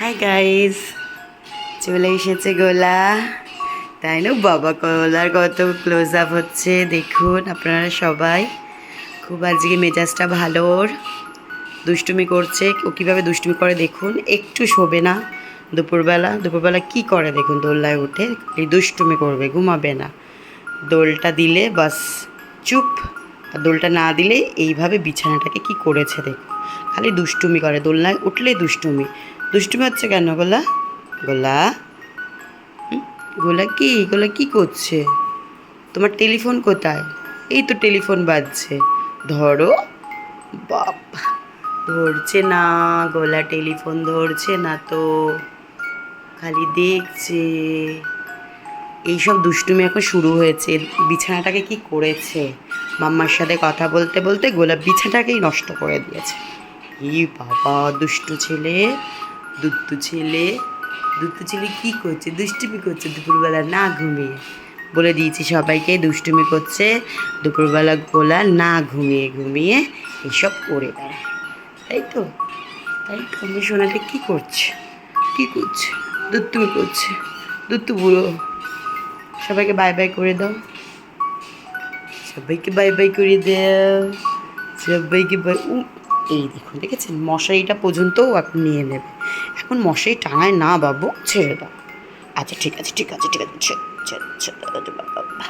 Hi guys চলে এসেছে গোলা। তাই না? বাবা গোলার কত ক্লোজ আপ হচ্ছে, দেখুন আপনারা সবাই। খুব আজকে মেজাজটা ভালো ওর। দুষ্টুমি করছে। ও কীভাবে দুষ্টুমি করে দেখুন, একটু শোবে না। দুপুরবেলা দুপুরবেলা কি করে দেখুন দোলনায় উঠে? দুষ্টুমি করবে, ঘুমাবে না। দোলটা দিলে বাস, চুপ। আর দোলটা না দিলে এইভাবে বিছানাটাকে কি করেছে দেখুন খালি দুষ্টুমি করে, দোলনায় উঠলেই দুষ্টুমি। দুষ্টুমি হচ্ছে কেন গোলা? গোলা? গোলা কি? গোলা কি করছে? তোমার টেলিফোন কোথায়? এই তো টেলিফোন বাজছে। ধরো? বাপ, ধরছে না, গোলা টেলিফোন ধরছে না তো। খালি দেখছে। এইসব দুষ্টুমি এখন শুরু হয়েছে। বিছানাটাকে কি করেছে? মাম্মার সাথে কথা বলতে বলতে গোলাপ বিছাটাকেই নষ্ট করে দিয়েছে। ই বাবা, দুষ্টু ছেলে, দুত্তু ছেলে দুত্তু ছেলে কি করছে? দুষ্টুমি করছে দুপুরবেলা, না ঘুমিয়ে। বলে দিয়েছি সবাইকে, দুষ্টুমি করছে, দুপুরবেলা গোলা না ঘুমিয়ে ঘুমিয়ে এসব করে বেড়ায়। তাই তো? তাই তো? আমি কী করছে? কী করছে? দুত্তুমি করছে। দুত্তু বুড়ো। সবাইকে বাই বাই করে দাও। সবাইকে বাই বাই করে দেয় সবাইকে বাই উ এই দেখুন দেখেছেন মশারিটা পর্যন্তও আপনি নিয়ে নেবে এখন মশারি টাঙায় না বাবু ছেড়ে দাও আচ্ছা ঠিক আছে ঠিক আছে ঠিক আছে বাবা